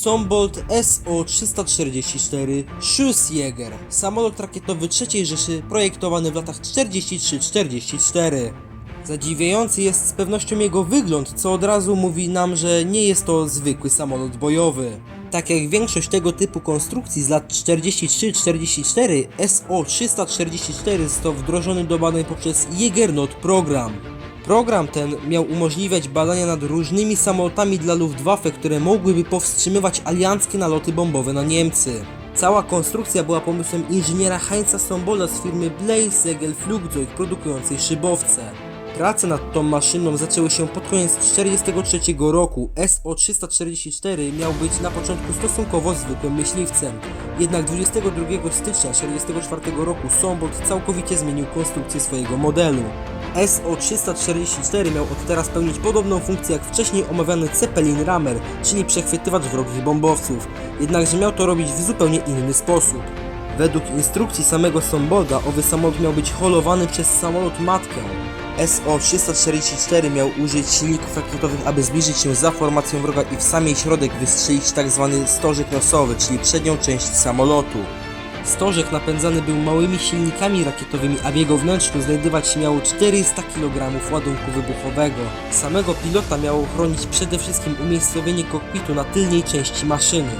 Sombold SO-344 Schussjäger, samolot rakietowy III Rzeszy projektowany w latach 43-44. Zadziwiający jest z pewnością jego wygląd, co od razu mówi nam, że nie jest to zwykły samolot bojowy. Tak jak większość tego typu konstrukcji z lat 43-44, SO-344 został wdrożony do badań poprzez Jägernot program. Program ten miał umożliwiać badania nad różnymi samolotami dla Luftwaffe, które mogłyby powstrzymywać alianckie naloty bombowe na Niemcy. Cała konstrukcja była pomysłem inżyniera Heinza Sombola z firmy Blaze Segel Flugzeug produkującej szybowce. Prace nad tą maszyną zaczęły się pod koniec 1943 roku. SO-344 miał być na początku stosunkowo zwykłym myśliwcem. Jednak 22 stycznia 1944 roku Sombold całkowicie zmienił konstrukcję swojego modelu. SO-344 miał od teraz pełnić podobną funkcję jak wcześniej omawiany Zeppelin Rammer, czyli przechwytywacz wrogich bombowców. Jednakże miał to robić w zupełnie inny sposób. Według instrukcji samego Sombolda owy samolot miał być holowany przez samolot matkę. SO-344 miał użyć silników rakietowych, aby zbliżyć się za formacją wroga i w sam jej środek wystrzelić tzw. stożek nosowy, czyli przednią część samolotu. Stożek napędzany był małymi silnikami rakietowymi, a w jego wnętrzu znajdować się miało 400 kg ładunku wybuchowego. Samego pilota miało chronić przede wszystkim umiejscowienie kokpitu na tylnej części maszyny.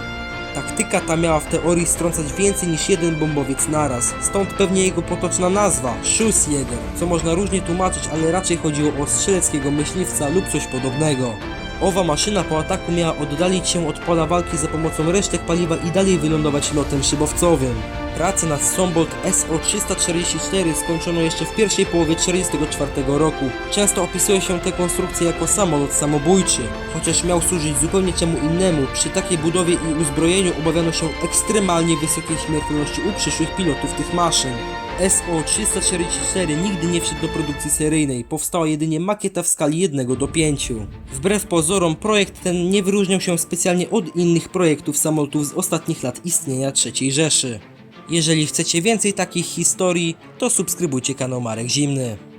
Taktyka ta miała w teorii strącać więcej niż jeden bombowiec naraz, stąd pewnie jego potoczna nazwa Schussjäger, co można różnie tłumaczyć, ale raczej chodziło o strzeleckiego myśliwca lub coś podobnego. Owa maszyna po ataku miała oddalić się od pola walki za pomocą resztek paliwa i dalej wylądować lotem szybowcowym. Pracę nad Sombold SO-344 skończono jeszcze w pierwszej połowie 1944 roku. Często opisuje się tę konstrukcję jako samolot samobójczy. Chociaż miał służyć zupełnie czemu innemu, przy takiej budowie i uzbrojeniu obawiano się ekstremalnie wysokiej śmiertelności u przyszłych pilotów tych maszyn. SO-344 nigdy nie wszedł do produkcji seryjnej, powstała jedynie makieta w skali 1 do 5. Wbrew pozorom projekt ten nie wyróżniał się specjalnie od innych projektów samolotów z ostatnich lat istnienia III Rzeszy. Jeżeli chcecie więcej takich historii, to subskrybujcie kanał Marek Zimny.